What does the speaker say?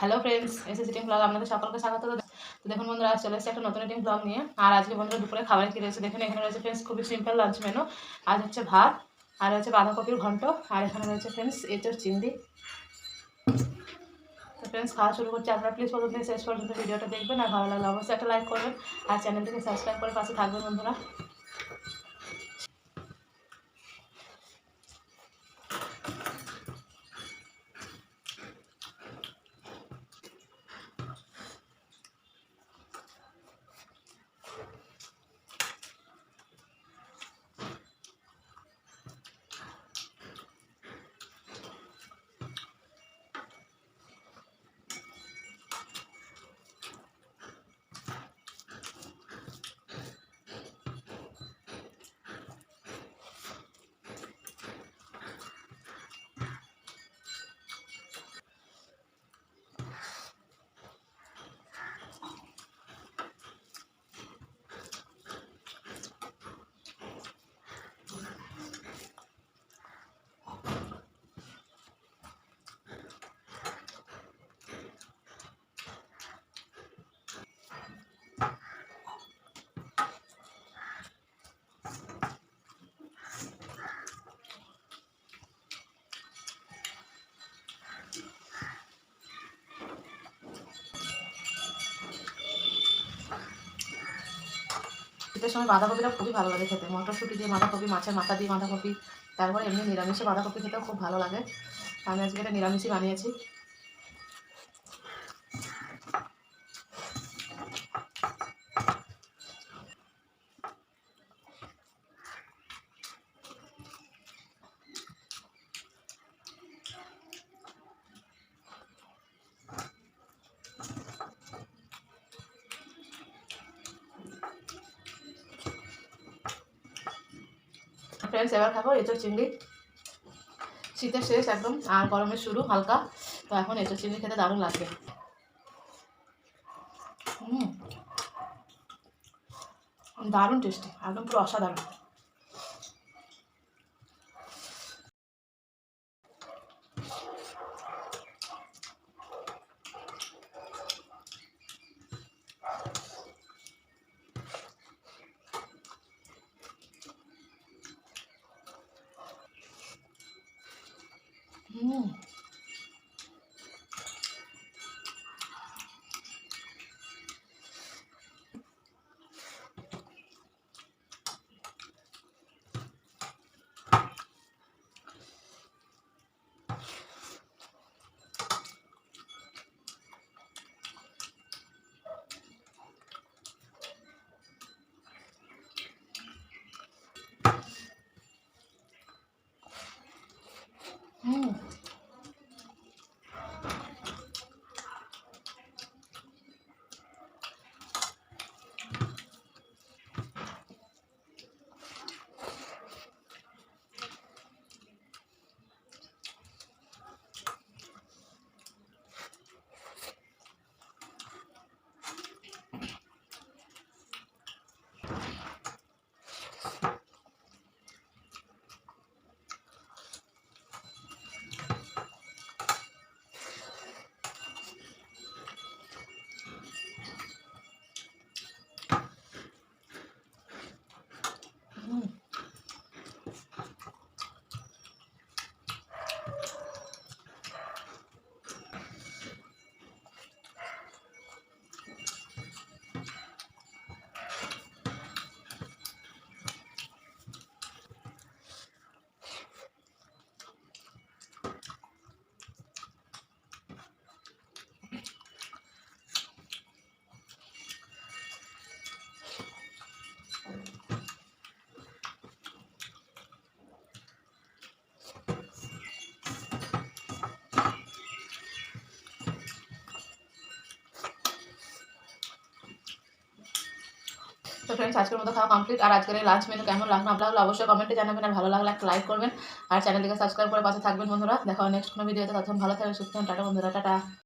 Hello friends এসে সিটিং blog আপনাদের সকলকে স্বাগত। তো দেখুন বন্ধুরা আজ চলে এসেছে একটা নতুন এটিং ব্লগ নিয়ে। আর আজকে বন্ধুরা দুপুরে খাবার কি রয়েছে দেখুন, এখানে রয়েছে ফ্রেন্ডস খুবই সিম্পল লাঞ্চ মেনু আজ হচ্ছে ভাত, আর রয়েছে বাঁধাকপির ঘন্ট, আর এখানে রয়েছে ফ্রেন্ডস এঁচোর চিংড়ি। তো ফ্রেন্ডস খাওয়া শুরু করছি। আপনারা প্লিজ প্রথম থেকে শেষ পর্যন্ত ভিডিওটা দেখবেন, আর ভালো লাগলে অবশ্যই একটা লাইক করবেন, আর চ্যানেলটিকে সাবস্ক্রাইব করে পাশে থাকবেন বন্ধুরা। শীতের সময় বাঁধাকপিটা খুবই ভালো লাগে খেতে। মটরশুঁটি দিয়ে বাঁধাকপি, মাছের মাথা দিয়ে বাঁধাকপি, তারপরে এমনি নিরামিষে বাঁধাকপি খেতেও খুব ভালো লাগে। আমি আজকে এটা নিরামিষই বানিয়েছি। ফ্রেন্ডস এবার খাব এঁচোর চিংড়ি। শীতের শেষ একদম, আর গরমের শুরু, হালকা। তো এখন এঁচোর চিংড়ি খেতে দারুণ লাগবে। হুম। দারুণ টেস্টি একদম পুরো অসাধারণ। হুম ফ্রেন্ডস আজকের মতো খাওয়া কমপ্লিট আর আজকের লাঞ্চ মেনু কেমন লাগল আপনারা অবশ্যই কমেন্টে জানাবেন আর ভালো লাগলে একটা লাইক করবেন। আর চ্যানেলটিকে সাবস্ক্রাইব করে পাশে থাকবেন বন্ধুরা। দেখা নেক্সট কোনো ভিডিওতে তখন ভালো থাকবে সুস্থ টাটা বন্ধুরা, টাটা।